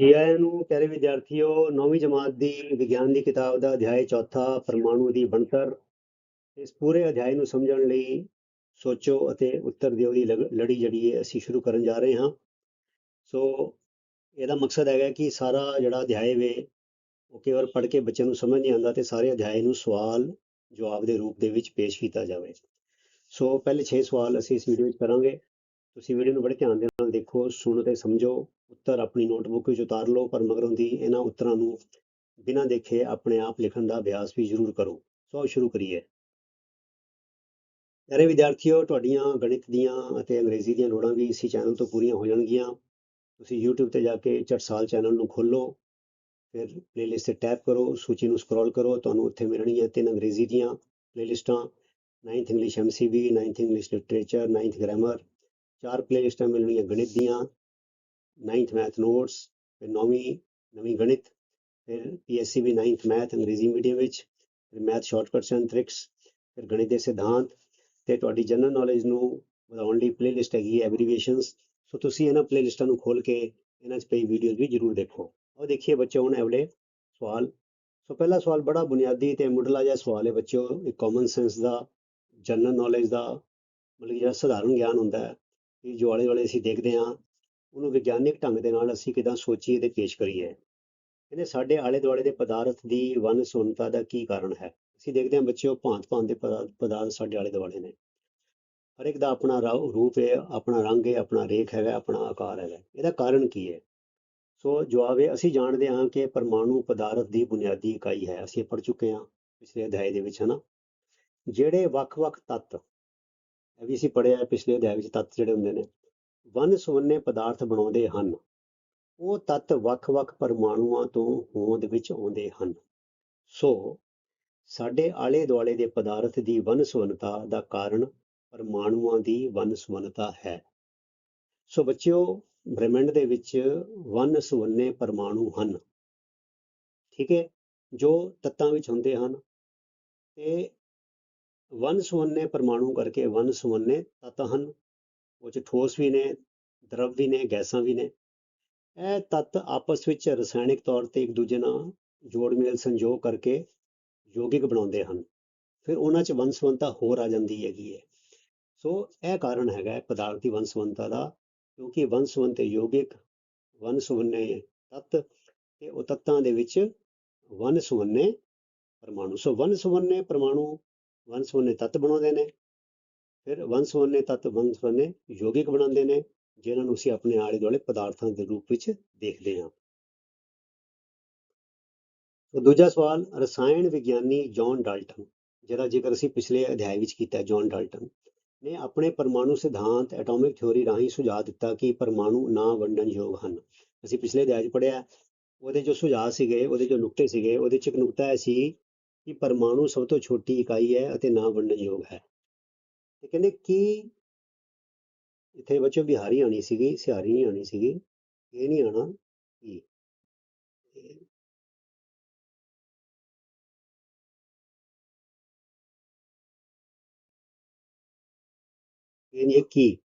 ਜੀ ਆਇਆਂ ਨੂੰ ਪਿਆਰੇ ਵਿਦਿਆਰਥੀਓ ਨੌਵੀਂ ਜਮਾਤ ਦੀ ਵਿਗਿਆਨ ਦੀ ਕਿਤਾਬ ਦਾ ਅਧਿਆਇ ਚੌਥਾ ਪਰਮਾਣੂ ਦੀ ਬਣਤਰ, ਇਸ ਪੂਰੇ ਅਧਿਆਇ ਨੂੰ ਸਮਝਣ ਲਈ ਸੋਚੋ ਅਤੇ ਉੱਤਰ ਦਿਓ ਦੀ ਲੜੀ ਜਿਹੜੀ ਹੈ, ਅਸੀਂ ਸ਼ੁਰੂ ਕਰਨ ਜਾ ਰਹੇ ਹਾਂ। ਸੋ ਇਹਦਾ ਮਕਸਦ ਹੈਗਾ ਕਿ ਸਾਰਾ ਜਿਹੜਾ ਅਧਿਆਇ ਵੇ, ਉਹ ਕੇਵਲ ਪੜ੍ਹ ਕੇ ਬੱਚਿਆਂ ਨੂੰ ਸਮਝ ਨਹੀਂ ਆਉਂਦਾ ਤੇ ਸਾਰੇ ਅਧਿਆਇ ਨੂੰ ਸਵਾਲ ਜਵਾਬ ਦੇ ਰੂਪ ਦੇ ਵਿੱਚ ਪੇਸ਼ ਕੀਤਾ ਜਾਵੇ। ਸੋ ਪਹਿਲੇ 6 ਸਵਾਲ ਅਸੀਂ ਇਸ ਵੀਡੀਓ ਵਿੱਚ ਕਰਾਂਗੇ। ਤੁਸੀਂ ਵੀਡੀਓ ਨੂੰ ਬੜੇ ਧਿਆਨ ਦੇ ਨਾਲ ਦੇਖੋ, ਸੁਣੋ ਤੇ ਸਮਝੋ। ਉੱਤਰ ਆਪਣੀ ਨੋਟਬੁੱਕ ਵਿੱਚ ਉਤਾਰ ਲਓ, ਪਰ ਮਗਰੋਂ ਦੀ ਇਹਨਾਂ ਉੱਤਰਾਂ ਨੂੰ ਬਿਨਾਂ ਦੇਖੇ ਆਪਣੇ ਆਪ ਲਿਖਣ ਦਾ ਅਭਿਆਸ ਵੀ ਜ਼ਰੂਰ ਕਰੋ। ਸੋ ਸ਼ੁਰੂ ਕਰੀਏ। ਪਿਆਰੇ ਵਿਦਿਆਰਥੀਓ, ਤੁਹਾਡੀਆਂ ਗਣਿਤ ਦੀਆਂ ਅਤੇ ਅੰਗਰੇਜ਼ੀ ਦੀਆਂ ਲੋੜਾਂ ਵੀ ਇਸੇ ਚੈਨਲ ਤੋਂ ਪੂਰੀਆਂ ਹੋ ਜਾਣਗੀਆਂ। ਤੁਸੀਂ YouTube ਤੇ ਜਾ ਕੇ ਚਟਸਾਲ ਚੈਨਲ ਨੂੰ ਖੋਲੋ ਫਿਰ ਪਲੇਲਿਸਟ ਤੇ ਟੈਪ ਕਰੋ, ਸੂਚੀ ਨੂੰ ਸਕਰੋਲ ਕਰੋ, ਤੁਹਾਨੂੰ ਉੱਥੇ ਮਿਲਣਗੀਆਂ ਤਿੰਨ ਅੰਗਰੇਜ਼ੀ ਦੀਆਂ ਪਲੇਲਿਸਟਾਂ 9th English MCB 9th English literature 9th grammar ਚਾਰ ਪਲੇਲਿਸਟਾਂ ਮਿਲਣਗੀਆਂ ਗਣਿਤ ਦੀਆਂ 9th ਮੈਥ ਨੋਟਸ ਫਿਰ ਨੌਵੀਂ ਨਵੀਂ ਗਣਿਤ ਫਿਰ PSCB 9th ਮੈਥ ਅੰਗਰੇਜ਼ੀ ਮੀਡੀਅਮ ਵਿੱਚ ਫਿਰ ਮੈਥ ਸ਼ਾਰਟਕਟਸ ਐਂਡ ਟ੍ਰਿਕਸ ਫਿਰ ਗਣਿਤ ਦੇ ਸਿਧਾਂਤ ਤੇ ਤੁਹਾਡੀ ਜਨਰਲ ਨੌਲੇਜ ਨੂੰ ਵਧਾਉਣ ਲਈ ਪਲੇਲਿਸਟ ਹੈਗੀ ਹੈ ਐਬਰੀਵੇਸ਼ਨਸ ਸੋ ਤੁਸੀਂ ਇਹਨਾਂ ਪਲੇਲਿਸਟਾਂ ਨੂੰ ਖੋਲ ਕੇ ਇਹਨਾਂ 'ਚ ਪਈ ਵੀਡੀਓਜ਼ ਵੀ ਜ਼ਰੂਰ ਦੇਖੋ। ਉਹ ਦੇਖੀਏ ਬੱਚਿਓ ਹੁਣ ਅਗਲੇ ਸਵਾਲ। ਸੋ ਪਹਿਲਾ ਸਵਾਲ ਬੜਾ ਬੁਨਿਆਦੀ ਤੇ ਮੁੱਢਲਾ ਜਿਹਾ ਸਵਾਲ ਹੈ ਬੱਚਿਓ ਇੱਕ ਕਾਮਨ ਸੈਂਸ ਦਾ ਜਨਰਲ ਨੌਲੇਜ ਦਾ ਮਤਲਬ ਜਿਹੜਾ ਸਧਾਰਨ ਗਿਆਨ ਹੁੰਦਾ ਹੈ ਕਿ ਜੋ ਆਲੇ ਦੁਆਲੇ ਅਸੀਂ ਦੇਖਦੇ ਹਾਂ ਉਹਨੂੰ ਵਿਗਿਆਨਿਕ ਢੰਗ ਦੇ ਨਾਲ ਅਸੀਂ ਕਿਦਾਂ ਸੋਚੀਏ ਤੇ ਪੇਸ਼ ਕਰੀਏ। ਕਹਿੰਦੇ ਸਾਡੇ ਆਲੇ ਦੁਆਲੇ ਦੇ ਪਦਾਰਥ ਦੀ ਵੰਨ ਸੁਣਤਾ ਦਾ ਕੀ ਕਾਰਨ ਹੈ? ਅਸੀਂ ਦੇਖਦੇ ਹਾਂ ਬੱਚਿਓ ਭਾਂਤ ਭਾਂਤ ਦੇ ਪਦਾ- ਪਦਾਰਥ ਸਾਡੇ ਆਲੇ ਦੁਆਲੇ ਨੇ। ਹਰ ਇੱਕ ਦਾ ਆਪਣਾ ਰੂਪ ਹੈ, ਆਪਣਾ ਰੰਗ ਹੈ, ਆਪਣਾ ਰੇਖ ਹੈਗਾ, ਆਪਣਾ ਆਕਾਰ ਹੈਗਾ। ਇਹਦਾ ਕਾਰਨ ਕੀ ਹੈ? ਸੋ ਜਵਾਬ ਹੈ ਅਸੀਂ ਜਾਣਦੇ ਹਾਂ ਕਿ ਪਰਮਾਣੂ ਪਦਾਰਥ ਦੀ ਬੁਨਿਆਦੀ ਇਕਾਈ ਹੈ। ਅਸੀਂ ਪੜ੍ਹ ਚੁੱਕੇ ਹਾਂ ਪਿਛਲੇ ਅਧਿਆਏ ਦੇ ਵਿੱਚ, ਹਨਾ? ਜਿਹੜੇ ਵੱਖ-ਵੱਖ ਤੱਤ, ਇਹ ਵੀ ਅਸੀਂ ਪੜ੍ਹਿਆ ਪਿਛਲੇ ਅਧਿਆਏ ਵਿੱਚ ਤੱਤ ਜਿਹੜੇ ਹੁੰਦੇ ਨੇ ਵੰਨ ਸੁਵੰਨੇ ਪਦਾਰਥ ਬਣਾਉਂਦੇ ਹਨ। ਉਹ ਤੱਤ ਵੱਖ-ਵੱਖ ਪਰਮਾਣੂਆਂ ਤੋਂ ਹੋਂਦ ਵਿੱਚ ਆਉਂਦੇ ਹਨ। ਸੋ ਸਾਡੇ ਆਲੇ ਦੁਆਲੇ ਦੇ ਪਦਾਰਥ ਦੀ ਵੰਨ ਸੁਵੰਨਤਾ ਦਾ ਕਾਰਨ ਪਰਮਾਣੂਆਂ ਦੀ ਵੰਨ ਸੁਵੰਨਤਾ ਹੈ। ਸੋ ਬੱਚਿਓ, ਬ੍ਰਹਿਮੰਡ ਦੇ ਵਿੱਚ ਵੰਨ ਸੁਵੰਨੇ ਪਰਮਾਣੂ ਹਨ। ਠੀਕ ਹੈ? ਜੋ ਤੱਤਾਂ ਵਿੱਚ ਹੁੰਦੇ ਹਨ। ਤੇ ਵੰਨ ਸੁਵੰਨੇ ਪਰਮਾਣੂ ਕਰਕੇ ਵੰਨ ਸੁਵੰਨੇ ਤੱਤ ਹਨ। ਉਹ ਚ ਠੋਸ ਵੀ ਨੇ, ਦਰਵ ਵੀ ਨੇ, ਗੈਸਾਂ ਵੀ ਨੇ। ਇਹ ਤੱਤ ਆਪਸ ਵਿੱਚ ਰਸਾਇਣਿਕ ਤੌਰ ਤੇ ਇੱਕ ਦੂਜੇ ਨਾਲ ਜੋੜ ਮੇਲ ਸੰਯੋਗ ਕਰਕੇ ਯੋਗਿਕ ਬਣਾਉਂਦੇ ਹਨ। ਫਿਰ ਉਹਨਾਂ ਚ ਵੰਨ ਹੋਰ ਆ ਜਾਂਦੀ ਹੈਗੀ ਹੈ। ਸੋ ਇਹ ਕਾਰਨ ਹੈਗਾ ਹੈ ਪਦਾਰਥ ਦੀ ਵੰਨ ਦਾ, ਕਿਉਂਕਿ ਵੰਨ ਯੋਗਿਕ ਵੰਨ ਸੁਵੰਨੇ ਤੱਤ ਤੇ ਉਹ ਤੱਤਾਂ ਦੇ ਵਿੱਚ ਵੰਨ ਸੁਵੰਨੇ ਪਰਮਾਣੂ। ਸੋ ਵੰਨ ਸੁਵੰਨੇ ਪਰਮਾਣੂ ਵੰਨ ਸੁਵੰਨੇ ਤੱਤ ਬਣਾਉਂਦੇ ਨੇ। ਫਿਰ ਵੰਨ ਸੁਵੰਨੇ ਤੱਤ ਵੰਨ ਸੁਵੰਨੇ ਯੋਗਿਕ ਬਣਾਉਂਦੇ ਨੇ, ਜਿਨ੍ਹਾਂ ਨੂੰ ਅਸੀਂ ਆਪਣੇ ਆਲੇ ਦੁਆਲੇ ਪਦਾਰਥਾਂ ਦੇ ਰੂਪ ਵਿੱਚ ਦੇਖਦੇ ਹਾਂ। ਦੂਜਾ ਸਵਾਲ, ਰਸਾਇਣ ਵਿਗਿਆਨੀ ਜੌਨ ਡਾਲਟਨ ਜਿਹਦਾ ਜ਼ਿਕਰ ਅਸੀਂ ਪਿਛਲੇ ਅਧਿਆਇ ਵਿੱਚ ਕੀਤਾ ਹੈ, ਜੌਨ ਡਾਲਟਨ, ਨੇ ਆਪਣੇ ਪਰਮਾਣੂ ਸਿਧਾਂਤ ਐਟੋਮਿਕ ਥਿਉਰੀ ਰਾਹੀਂ ਸੁਝਾਅ ਦਿੱਤਾ ਕਿ ਪਰਮਾਣੂ ਨਾ ਵੰਡਣਯੋਗ ਹਨ। ਅਸੀਂ ਪਿਛਲੇ ਅਧਿਆਇ 'ਚ ਪੜ੍ਹਿਆ, ਉਹਦੇ ਜੋ ਸੁਝਾਅ ਸੀਗੇ, ਉਹਦੇ ਜੋ ਨੁਕਤੇ ਸੀਗੇ, ਉਹਦੇ 'ਚ ਇੱਕ ਨੁਕਤਾ ਇਹ ਸੀ ਕਿ ਪਰਮਾਣੂ ਸਭ ਤੋਂ ਛੋਟੀ ਇਕਾਈ ਹੈ ਅਤੇ ਨਾ ਵੰਡਣ ਯੋਗ ਹੈ। ਤੇ ਕਹਿੰਦੇ ਕੀ ਇੱਥੇ ਬੱਚੋ ਬਿਹਾਰੀ ਆਣੀ ਸੀਗੀ, ਸਿਹਾਰੀ ਨਹੀਂ ਆਣੀ ਸੀਗੀ, ਇਹ ਨਹੀਂ ਆਣਾ ਕੀ? ਇਹ- ਨਹੀਂ ਹੈ ਕੀ?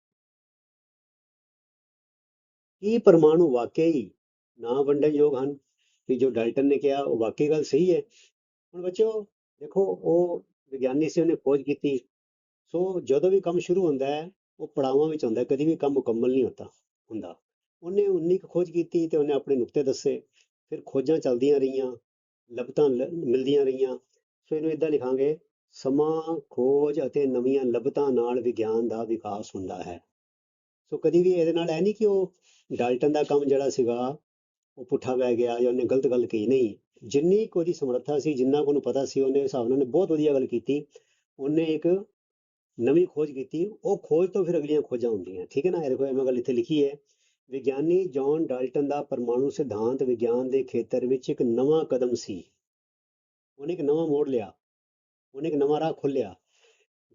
ਕੀ ਪਰਮਾਣੂ ਵਾਕਈ ਨਾ ਵੰਡਣਯੋਗ ਹਨ? ਕਿ ਜੋ ਡਾਲਟਨ ਨੇ ਕਿਹਾ, ਉਹ ਵਾਕਈ ਗੱਲ ਸਹੀ ਹੈ। ਹੁਣ ਬੱਚੋ ਦੇਖੋ, ਉਹ ਵਿਗਿਆਨੀ ਸੀ, ਉਹਨੇ ਖੋਜ ਕੀਤੀ। ਸੋ ਜਦੋਂ ਵੀ ਕੰਮ ਸ਼ੁਰੂ ਹੁੰਦਾ ਹੈ, ਉਹ ਪੜਾਵਾਂ ਵਿੱਚ ਹੁੰਦਾ ਕਦੀ ਵੀ ਕੰਮ ਮੁਕੰਮਲ ਨਹੀਂ ਹੁੰਦਾ ਹੁੰਦਾ। ਉਹਨੇ ਉਨੀ ਕੁ ਖੋਜ ਕੀਤੀ ਤੇ ਉਹਨੇ ਆਪਣੇ ਨੁਕਤੇ ਦੱਸੇ। ਫਿਰ ਖੋਜਾਂ ਚੱਲਦੀਆਂ ਰਹੀਆਂ ਲੱਭਤਾਂ ਲ- ਮਿਲਦੀਆਂ ਰਹੀਆਂ। ਸੋ ਇਹਨੂੰ ਇਦਾਂ ਲਿਖਾਂਗੇ, ਸਮਾਂ, ਖੋਜ ਅਤੇ ਨਵੀਆਂ ਲੱਭਤਾਂ ਨਾਲ ਵਿਗਿਆਨ ਦਾ ਵਿਕਾਸ ਹੁੰਦਾ ਹੈ। ਸੋ ਕਦੀ ਵੀ ਇਹਦੇ ਨਾਲ ਇਹ ਨਹੀਂ ਕਿ ਉਹ ਡਾਲਟਨ ਦਾ ਕੰਮ ਜਿਹੜਾ ਸੀਗਾ, ਉਹ ਪੁੱਠਾ ਪੈ ਗਿਆ ਜਾਂ ਉਹਨੇ ਗਲਤ ਗੱਲ ਕਹੀ, ਨਹੀਂ। ਜਿੰਨੀ ਕੁ ਉਹਦੀ ਸਮਰੱਥਾ ਸੀ, ਜਿੰਨਾ ਕੁ ਉਹਨੂੰ ਪਤਾ ਸੀ, ਉਹਨੇ ਹਿਸਾਬ ਨਾਲ ਉਹਨੇ ਬਹੁਤ ਵਧੀਆ ਗੱਲ ਕੀਤੀ। ਉਹਨੇ ਇੱਕ ਨਵੀਂ ਖੋਜ ਕੀਤੀ, ਉਹ ਖੋਜ ਤੋਂ ਫਿਰ ਅਗਲੀਆਂ ਖੋਜਾਂ ਹੁੰਦੀਆਂ। ਠੀਕ ਹੈ ਨਾ? ਇਹ ਦੇਖੋ, ਇਹ ਮੈਂ ਗੱਲ ਇੱਥੇ ਲਿਖੀ ਹੈ। ਵਿਗਿਆਨੀ ਜੌਨ ਡਾਲਟਨ ਦਾ ਪਰਮਾਣੂ ਸਿਧਾਂਤ ਵਿਗਿਆਨ ਦੇ ਖੇਤਰ ਵਿੱਚ ਇੱਕ ਨਵਾਂ ਕਦਮ ਸੀ। ਉਹਨੇ ਇੱਕ ਨਵਾਂ ਮੋੜ ਲਿਆ। ਉਹਨੇ ਇੱਕ ਨਵਾਂ ਰਾਹ ਖੋਲ੍ਹਿਆ,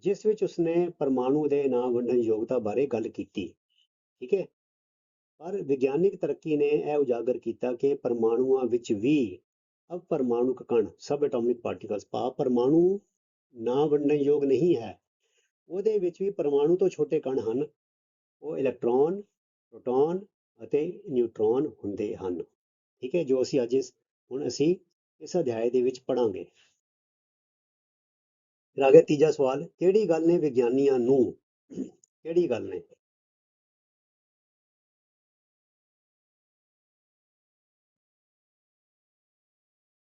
ਜਿਸ ਵਿੱਚ ਉਸਨੇ ਪਰਮਾਣੂ ਦੇ ਨਾ ਵੰਡਣ ਯੋਗਤਾ ਬਾਰੇ ਗੱਲ ਕੀਤੀ। ਠੀਕ ਹੈ? ਪਰ ਵਿਗਿਆਨਿਕ ਤਰੱਕੀ ਨੇ ਇਹ ਉਜਾਗਰ ਕੀਤਾ ਕਿ ਪਰਮਾਣੂਆਂ ਵਿੱਚ ਵੀ ਅਪਰਮਾਣੁਕ ਕਣ ਸਬ ਐਟੋਮਿਕ ਪਾਰਟੀਕਲਸ ਪਾ ਪਰਮਾਣੂ ਨਾ ਵੰਡਣ ਯੋਗ ਨਹੀਂ ਹੈ। ਉਹਦੇ ਵਿੱਚ ਵੀ ਪਰਮਾਣੂ ਤੋਂ ਛੋਟੇ ਕਣ ਹਨ। ਉਹ ਇਲੈਕਟ੍ਰੋਨ, ਪ੍ਰੋਟੋਨ ਅਤੇ ਨਿਊਟਰੋਨ ਹੁੰਦੇ ਹਨ। ਠੀਕ ਹੈ, ਜੋ ਅਸੀਂ ਅੱਜ ਇਸ ਹੁਣ ਅਸੀਂ ਇਸ ਅਧਿਆਇ ਦੇ ਵਿੱਚ ਪੜਾਂਗੇ ਫਿਰ ਆ ਗਿਆ ਤੀਜਾ ਸਵਾਲ, ਕਿਹੜੀ ਗੱਲ ਨੇ ਵਿਗਿਆਨੀਆਂ ਨੂੰ? ਕਿਹੜੀ ਗੱਲ ਨੇ?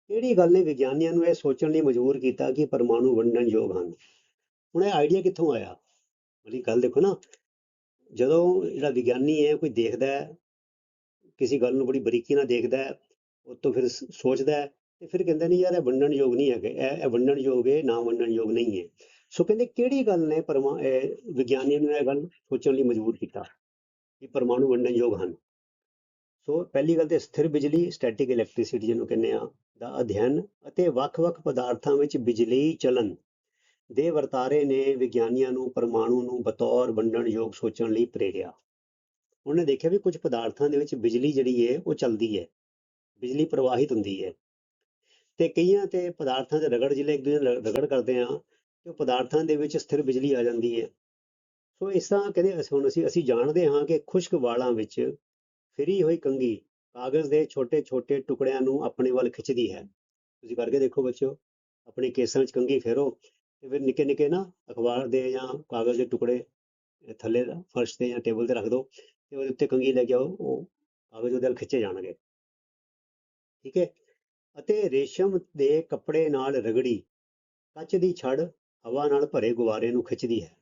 ਕਿਹੜੀ ਗੱਲ ਨੇ ਵਿਗਿਆਨੀਆਂ ਨੂੰ ਇਹ ਸੋਚਣ ਲਈ ਮਜਬੂਰ ਕੀਤਾ ਕਿ ਪਰਮਾਣੂ ਵੰਡਣ ਯੋਗ ਹਨ? ਹੁਣ ਇਹ ਆਈਡੀਆ ਕਿੱਥੋਂ ਆਇਆ? ਵਾਲੀ ਗੱਲ ਦੇਖੋ ਨਾ, ਜਦੋਂ ਜਿਹੜਾ ਵਿਗਿਆਨੀ ਹੈ, ਕੋਈ ਦੇਖਦਾ ਹੈ, ਕਿਸੇ ਗੱਲ ਨੂੰ ਬੜੀ ਬਰੀਕੀ ਨਾਲ ਦੇਖਦਾ ਹੈ, ਉਹ ਤੋਂ ਫਿਰ ਸੋਚਦਾ ਹੈ ਤੇ ਫਿਰ ਕਹਿੰਦਾ ਨਹੀਂ ਯਾਰ ਇਹ ਵੰਡਣ ਯੋਗ ਨਹੀਂ ਹੈਗੇ, ਇਹ ਇਹ ਵੰਡਣ ਯੋਗ ਹੈ ਨਾ ਵੰਡਣ ਯੋਗ ਨਹੀਂ ਹੈ। ਸੋ ਕਹਿੰਦੇ ਕਿਹੜੀ ਗੱਲ ਨੇ ਪਰਮਾ, ਇਹ ਵਿਗਿਆਨੀਆਂ ਨੂੰ ਇਹ ਗੱਲ ਸੋਚਣ ਲਈ ਮਜਬੂਰ ਕੀਤਾ ਕਿ ਪਰਮਾਣੂ ਵੰਡਣ ਯੋਗ ਹਨ? ਸੋ ਪਹਿਲੀ ਗੱਲ ਤੇ ਸਥਿਰ ਬਿਜਲੀ ਸਟੈਟਿਕ ਇਲੈਕਟ੍ਰਿਸਿਟੀ ਜਿਹਨੂੰ ਕਹਿੰਦੇ ਆ, ਦਾ ਅਧਿਐਨ ਅਤੇ ਵੱਖ-ਵੱਖ ਪਦਾਰਥਾਂ ਵਿੱਚ ਬਿਜਲੀ ਚਲਨ ਦੇ ਵਰਤਾਰੇ ਨੇ ਵਿਗਿਆਨੀਆਂ ਨੂੰ, ਪਰਮਾਣੂ ਨੂੰ ਬਤੌਰ ਵੰਡਣ ਯੋਗ ਸੋਚਣ ਲਈ ਪ੍ਰੇਰਿਆ। ਉਹਨੇ ਦੇਖਿਆ ਵੀ ਕੁਝ ਪਦਾਰਥਾਂ ਦੇ ਵਿੱਚ ਬਿਜਲੀ ਜਿਹੜੀ ਹੈ ਉਹ ਚੱਲਦੀ ਹੈ ਬਿਜਲੀ ਪ੍ਰਵਾਹਿਤ ਹੁੰਦੀ ਹੈ ਤੇ ਕਈਆਂ ਤੇ ਪਦਾਰਥਾਂ ਦੇ ਰਗੜ ਜਿਲੇ ਇੱਕ ਦੂਜੇ ਰਗੜ ਕਰਦੇ ਆ, ਤੇ ਉਹ ਪਦਾਰਥਾਂ ਦੇ ਵਿੱਚ ਸਥਿਰ ਬਿਜਲੀ ਆ ਜਾਂਦੀ ਹੈ ਸੋ ਇਸ ਤਰ੍ਹਾਂ ਕਹਿੰਦੇ ਅਸੀਂ, ਹੁਣ ਅਸੀਂ ਅਸੀਂ ਜਾਣਦੇ ਹਾਂ ਕਿ ਖੁਸ਼ਕ ਵਾਲਾਂ ਵਿੱਚ ਫਿਰੀ ਹੋਈ ਕੰਘੀ ਕਾਗਜ਼ ਦੇ ਛੋਟੇ-ਛੋਟੇ ਟੁਕੜਿਆਂ ਨੂੰ ਆਪਣੇ ਵੱਲ ਖਿੱਚਦੀ ਹੈ। ਤੁਸੀਂ ਕਰਕੇ ਦੇਖੋ ਬੱਚਿਓ, ਆਪਣੇ ਕੇਸਾਂ 'ਚ ਕੰਘੀ ਫੇਰੋ। ਤੇ ਫਿਰ ਨਿੱਕੇ-ਨਿੱਕੇ ਨਾ ਅਖਬਾਰ ਦੇ ਜਾਂ ਕਾਗਜ਼ ਦੇ ਟੁਕੜੇ ਥੱਲੇ ਫਰਸ਼ ਤੇ ਜਾਂ ਟੇਬਲ ਤੇ ਰੱਖ ਦਿਓ ਤੇ ਉਹਦੇ ਉੱਤੇ ਕੰਘੀ ਲੈ ਕੇ ਆਓ, ਉਹ ਕਾਗਜ਼ ਉਹਦੇ ਨਾਲ ਖਿੱਚੇ ਜਾਣਗੇ। ਠੀਕ ਹੈ? ਅਤੇ ਰੇਸ਼ਮ ਦੇ ਕੱਪੜੇ ਨਾਲ ਰਗੜੀ, ਕੱਚ ਦੀ ਛੜ ਹਵਾ ਨਾਲ ਭਰੇ ਗੁਬਾਰੇ ਨੂੰ ਖਿੱਚਦੀ ਹੈ।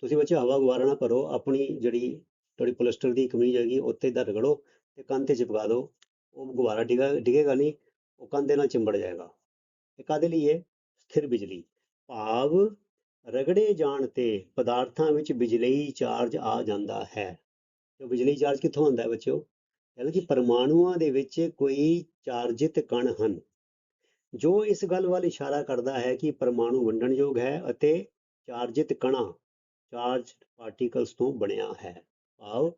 ਤੁਸੀਂ ਬੱਚੇ ਹਵਾ ਗੁਬਾਰਾ ਨਾ ਭਰੋ, ਆਪਣੀ ਜਿਹੜੀ ਤੁਹਾਡੀ ਪੋਲੀਸਟਰ ਦੀ ਕਮੀਜ਼ ਹੈਗੀ, ਉੱਤੇ ਦਾ ਰਗੜੋ ਤੇ ਕੰਨ ਤੇ ਚਿਪਕਾ ਦਿਓ ਉਹ ਗੁਬਾਰਾ ਡਿਗਾ, ਡਿਗੇਗਾ ਨਹੀਂ, ਉਹ ਕੰਨ ਦੇ ਨਾਲ ਚਿੰਬੜ ਜਾਏਗਾ। ਇਹ ਕਾਦੇ ਲਈ ਹੈ? ਸਥਿਰ ਬਿਜਲੀ। ਭਾਵ ਰਗੜੇ ਜਾਣ ਤੇ ਪਦਾਰਥਾਂ ਵਿੱਚ ਬਿਜਲਈ ਚਾਰਜ ਆ ਜਾਂਦਾ ਹੈ। ਤੇ ਬਿਜਲੀ ਚਾਰਜ ਕਿੱਥੋਂ ਆਉਂਦਾ ਹੈ ਬੱਚਿਓ? ਯਾਨੀ ਕਿ ਪਰਮਾਣੂਆਂ ਦੇ ਵਿੱਚ ਕੋਈ ਚਾਰਜਿਤ ਕਣ ਹਨ। ਜੋ ਇਸ ਗੱਲ ਵੱਲ ਇਸ਼ਾਰਾ ਕਰਦਾ ਹੈ ਕਿ ਪਰਮਾਣੂ ਵੰਡਣਯੋਗ ਹੈ ਅਤੇ ਚਾਰਜਿਤ ਕਣਾਂ ਚਾਰਜ ਪਾਰਟੀਕਲਸ ਤੋਂ ਬਣਿਆ ਹੈ। ਭਾਵ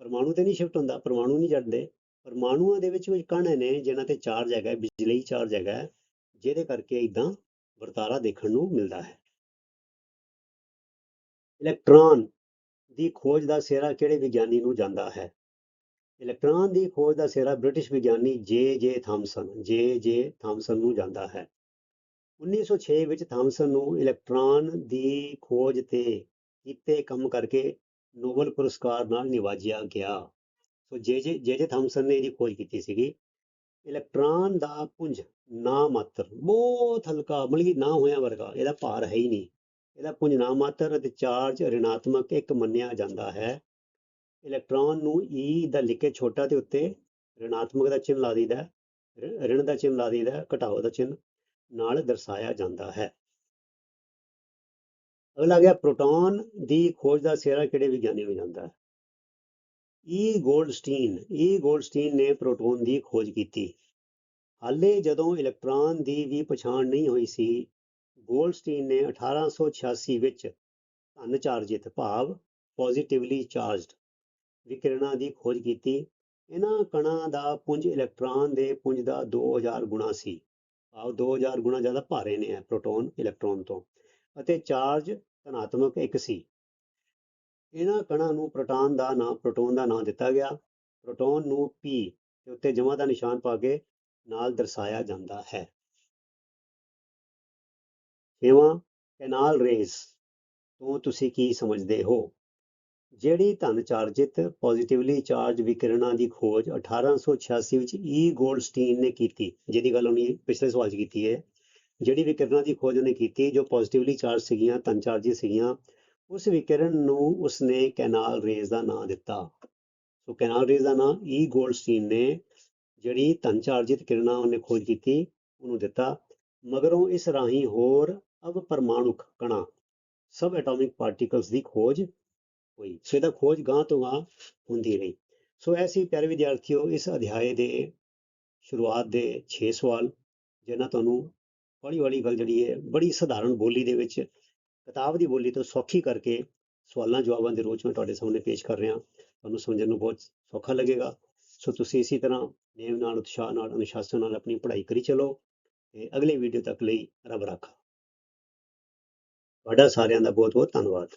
ਪਰਮਾਣੂ ਤੇ ਨਹੀਂ ਸ਼ਿਫਟ ਹੁੰਦਾ ਪਰਮਾਣੂ ਨਹੀਂ ਜੜਦੇ ਪਰਮਾਣੂਆਂ ਦੇ ਵਿੱਚ ਕੁਝ ਕਣ ਨੇ ਜਿਨ੍ਹਾਂ ਤੇ ਚਾਰਜ ਹੈਗਾ ਹੈ, ਬਿਜਲਈ ਚਾਰਜ ਹੈਗਾ ਜਿਹਦੇ ਕਰਕੇ ਇਦਾਂ ਵਰਤਾਰਾ ਦੇਖਣ ਨੂੰ ਮਿਲਦਾ ਹੈ। ਇਲੈਕਟ੍ਰੋਨ ਦੀ ਖੋਜ ਦਾ ਸਿਹਰਾ ਕਿਹੜੇ ਵਿਗਿਆਨੀ ਨੂੰ ਜਾਂਦਾ ਹੈ? ਇਲੈਕਟ੍ਰੋਨ ਦੀ ਖੋਜ ਦਾ ਸਿਹਰਾ ਬ੍ਰਿਟਿਸ਼ ਵਿਗਿਆਨੀ ਜੇ ਜੇ ਥਾਮਸਨ, ਜੇ ਜੇ ਥਾਮਸਨ ਨੂੰ ਜਾਂਦਾ ਹੈ। 1906 ਵਿੱਚ ਥਾਮਸਨ ਨੂੰ ਇਲੈਕਟ੍ਰੋਨ ਦੀ ਖੋਜ ਤੇ ਕੀਤੇ ਕੰਮ ਕਰਕੇ ਨੋਬਲ ਪੁਰਸਕਾਰ ਨਾਲ ਨਿਵਾਜਿਆ ਗਿਆ। ਸੋ ਜੇ ਜੇ ਜੇ ਜੇ ਥਾਮਸਨ ਨੇ ਇਹਦੀ ਖੋਜ ਕੀਤੀ ਸੀਗੀ ਇਲੈਕਟ੍ਰੋਨ ਦਾ ਪੁੰਜ, ਨਾ ਮਾਤਰ, ਬਹੁਤ ਹਲਕਾ, ਮਤਲਬ ਕਿ ਨਾ ਹੋਇਆ ਵਰਗਾ, ਇਹਦਾ ਭਾਰ ਹੈ ਹੀ ਨਹੀਂ। ਇਹਦਾ ਪੁੰਜ, ਨਾ ਮਾਤਰ ਅਤੇ ਚਾਰਜ ਰਿਣਾਤਮਕ ਇੱਕ ਮੰਨਿਆ ਜਾਂਦਾ ਹੈ। ਇਲੈਕਟ੍ਰੋਨ ਨੂੰ E ਦਾ ਲਿਖੇ ਛੋਟਾ ਤੇ ਉੱਤੇ ਰਿਣਾਤਮਕ ਦਾ ਚਿੰਨ੍ਹ ਲਾ ਦਈਦਾ ਰਿਣ ਦਾ ਚਿੰਨ੍ਹ ਲਾ ਦਈਦਾ ਘਟਾਓ ਦਾ ਚਿੰਨ੍ਹ ਨਾਲ ਦਰਸਾਇਆ ਜਾਂਦਾ ਹੈ। ਅਗਲਾ ਗਿਆ ਪ੍ਰੋਟੋਨ ਦੀ ਖੋਜ ਦਾ ਸਿਹਰਾ ਕਿਹੜੇ ਵਿਗਿਆਨੀ ਨੂੰ ਜਾਂਦਾ ਹੈ? ਈ ਗੋਲਡਸਟੀਨ ਈ ਗੋਲਡਸਟੀਨ ਨੇ ਪ੍ਰੋਟੋਨ ਦੀ ਖੋਜ ਕੀਤੀ। ਹਾਲੇ ਜਦੋਂ ਇਲੈਕਟ੍ਰੋਨ ਦੀ ਵੀ ਪਛਾਣ ਨਹੀਂ ਹੋਈ ਸੀ, ਗੋਲਡਸਟੀਨ ਨੇ 1886 ਵਿੱਚ ਧਨ ਚਾਰਜਿਤ ਭਾਵ ਪੋਜ਼ਿਟਿਵਲੀ ਚਾਰਜਡ ਵਿਕਿਰਨਾਂ ਦੀ ਖੋਜ ਕੀਤੀ। ਇਹਨਾਂ ਕਣਾਂ ਦਾ ਪੁੰਜ ਇਲੈਕਟ੍ਰੋਨ ਦੇ ਪੁੰਜ ਦਾ 2000 ਗੁਣਾ ਸੀ। ਭਾਵ 2000 ਗੁਣਾ ਜ਼ਿਆਦਾ ਭਾਰੇ ਨੇ ਪ੍ਰੋਟੋਨ ਇਲੈਕਟ੍ਰੋਨ ਤੋਂ ਅਤੇ ਚਾਰਜ ਧਨਾਤਮਕ ਇੱਕ ਸੀ। ਇਹਨਾਂ ਕਣਾਂ ਨੂੰ ਪ੍ਰੋਟਾਨ ਦਾ ਨਾਮ ਪ੍ਰੋਟੋਨ ਦਾ ਨਾਮ ਦਿੱਤਾ ਗਿਆ। ਪ੍ਰੋਟੋਨ ਨੂੰ P ਦੇ ਉੱਤੇ ਜਮਾ ਦਾ ਨਿਸ਼ਾਨ ਪਾ ਕੇ ਨਾਲ ਦਰਸਾਇਆ ਜਾਂਦਾ ਹੈ। ਛੇਵਾਂ, ਕੈਨਾਲ ਰੇਸ ਤੋਂ ਤੁਸੀਂ ਕੀ ਸਮਝਦੇ ਹੋ? ਜਿਹੜੀ ਧਨ ਚਾਰਜਿਤ ਪੋਜ਼ਿਟਿਵਲੀ ਚਾਰਜ ਵਿਕਿਰਨਾਂ ਦੀ ਖੋਜ 1886 ਵਿੱਚ e. ਈ ਗੋਲਡਸਟੀਨ ਨੇ ਕੀਤੀ, ਜਿਹਦੀ ਗੱਲ ਉਹਨੇ ਪਿਛਲੇ ਸਵਾਲ 'ਚ ਕੀਤੀ ਹੈ। ਜਿਹੜੀ ਵਿਕਿਰਨਾਂ ਦੀ ਖੋਜ ਉਹਨੇ ਕੀਤੀ, ਜੋ ਪੋਜ਼ਿਟਿਵਲੀ ਚਾਰਜ ਸੀਗੀਆਂ, ਧਨ ਚਾਰਜਿਤ ਸੀਗੀਆਂ ਉਸ ਵਿਕਿਰਨ ਨੂੰ ਉਸਨੇ ਕੈਨਾਲ ਰੇਜ਼ ਦਾ ਨਾਮ ਦਿੱਤਾ। ਸੋ ਕੈਨਾਲ ਰੇਜ਼ ਦਾ ਨਾਮ ਈ ਗੋਲਡਸਟੀਨ ਨੇ, ਜਿਹੜੀ ਧਨ ਚਾਰਜਿਤ ਕਿਰਨਾਂ ਉਹਨੇ ਖੋਜ ਕੀਤੀ, ਉਹਨੂੰ ਦਿੱਤਾ। ਮਗਰੋਂ ਇਸ ਰਾਹੀਂ ਹੋਰ ਅਵ ਪਰਮਾਣੁਕ ਕਣਾਂ, ਸਬ ਐਟੋਮਿਕ ਪਾਰਟੀਕਲਸ ਦੀ ਖੋਜ ਹੋਈ। ਸੋ ਇਹਦਾ ਖੋਜ ਗਾਂ ਤੋਂ ਗਾਂ ਹੁੰਦੀ ਰਹੀ। ਸੋ ਐਸੀ ਪਿਆਰੇ ਵਿਦਿਆਰਥੀਓ, ਇਸ ਅਧਿਆਏ ਦੇ ਸ਼ੁਰੂਆਤ ਦੇ 6 ਸਵਾਲ ਜਿਹਨਾਂ ਤੁਹਾਨੂੰ ਹੌਲੀ ਹੌਲੀ ਗੱਲ ਜਿਹੜੀ ਹੈ, ਬੜੀ ਸਧਾਰਨ ਬੋਲੀ ਦੇ ਵਿੱਚ ਕਿਤਾਬ ਦੀ ਬੋਲੀ ਤੋਂ ਸੌਖੀ ਕਰਕੇ ਸਵਾਲਾਂ ਜਵਾਬਾਂ ਦੇ ਰੋਜ਼ ਮੈਂ ਤੁਹਾਡੇ ਸਾਹਮਣੇ ਪੇਸ਼ ਕਰ ਰਿਹਾ। ਤੁਹਾਨੂੰ ਸਮਝਣ ਨੂੰ ਬਹੁਤ ਸੌਖਾ ਲੱਗੇਗਾ। ਸੋ ਤੁਸੀਂ ਇਸੇ ਤਰ੍ਹਾਂ ਨੇਮ ਨਾਲ, ਉਤਸ਼ਾਹ ਨਾਲ, ਅਨੁਸ਼ਾਸਨ ਨਾਲ ਆਪਣੀ ਪੜ੍ਹਾਈ ਕਰੀ ਚਲੋ ਤੇ ਅਗਲੇ ਵੀਡੀਓ ਤੱਕ ਲਈ ਰੱਬ ਰਾਖਾ। ਤੁਹਾਡਾ ਸਾਰਿਆਂ ਦਾ ਬਹੁਤ ਬਹੁਤ ਧੰਨਵਾਦ।